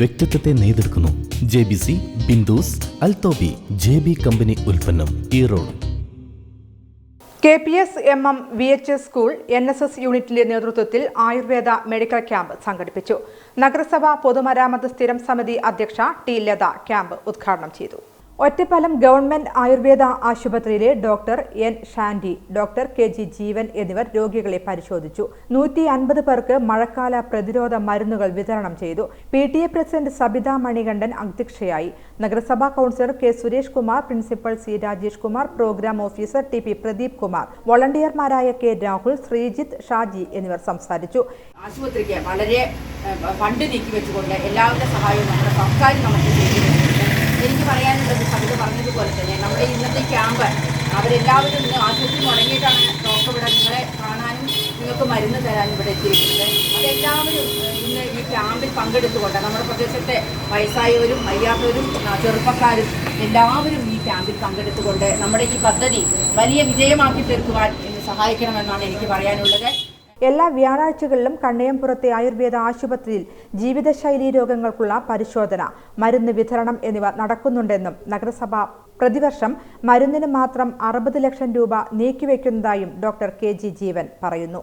വ്യക്തിത്വത്തെ നെയ്തെടുക്കുന്നു. J B C ബിന്ദുസ് അൽത്തോബി ജെ ബി കമ്പനി ഉൽപ്പന്നം Erode. K P S M M V H S school N S S യൂണിറ്റിന്റെ നേതൃത്വത്തിൽ Ayurveda medical camp സംഘടിപ്പിച്ചു. നഗരസഭ പൊതുമരാമത്ത് സ്ഥിരം സമിതി അധ്യക്ഷ ടി ലത ക്യാമ്പ് ഉദ്ഘാടനം ചെയ്തു. ഒറ്റപ്പാലം ഗവൺമെന്റ് ആയുർവേദ ആശുപത്രിയിലെ doctor N Shandi doctor K G Jeevan എന്നിവർ രോഗികളെ പരിശോധിച്ചു. നൂറ്റി അൻപത് പേർക്ക് മഴക്കാല പ്രതിരോധ മരുന്നുകൾ വിതരണം ചെയ്തു. P T A president Sabitha Manikandan അധ്യക്ഷയായി. നഗരസഭാ councillor K Suresh Kumar principal C Rajesh Kumar programme officer T P Pradeep Kumar വോളണ്ടിയർമാരായ K Rahul Sreejith Shaji എന്നിവർ സംസാരിച്ചു. ആശുപത്രിക്ക് വളരെ ഫണ്ട് നീക്കി വെച്ചുകൊണ്ട് എല്ലാവരുടെ സഹായവും നമ്മുടെ സർക്കാർ നമുക്ക് എനിക്ക് പറയാനുള്ളത് അവരെല്ലാവരും ഇന്ന് ആശുപത്രി മുടങ്ങിയിട്ടാണ് ഡോക്ടർ ഇവിടെ നിങ്ങളെ കാണാനും നിങ്ങൾക്ക് മരുന്ന് തരാനും ഇവിടെ എത്തിയിരിക്കുന്നത്. അതെല്ലാവരും ഇന്ന് ഈ ക്യാമ്പിൽ പങ്കെടുത്തുകൊണ്ട് നമ്മുടെ പ്രദേശത്തെ വയസ്സായവരും വയ്യാത്തവരും ചെറുപ്പക്കാരും എല്ലാവരും ഈ ക്യാമ്പിൽ പങ്കെടുത്തുകൊണ്ട് നമ്മുടെ ഈ പദ്ധതി വലിയ വിജയമാക്കി തീർക്കുവാൻ സഹായിക്കണമെന്നാണ് എനിക്ക് പറയാനുള്ളത്. എല്ലാ വ്യാഴാഴ്ചകളിലും കണ്ണയംപുറത്തെ ആയുർവേദ ആശുപത്രിയിൽ ജീവിതശൈലീ രോഗങ്ങൾക്കുള്ള പരിശോധന മരുന്ന് വിതരണം എന്നിവ നടക്കുന്നുണ്ടെന്നും നഗരസഭ പ്രതിവർഷം മരുന്നിന് മാത്രം അറുപത് ലക്ഷം രൂപ നീക്കിവെക്കുന്നതായും ഡോക്ടർ കെ ജി ജീവൻ പറയുന്നു.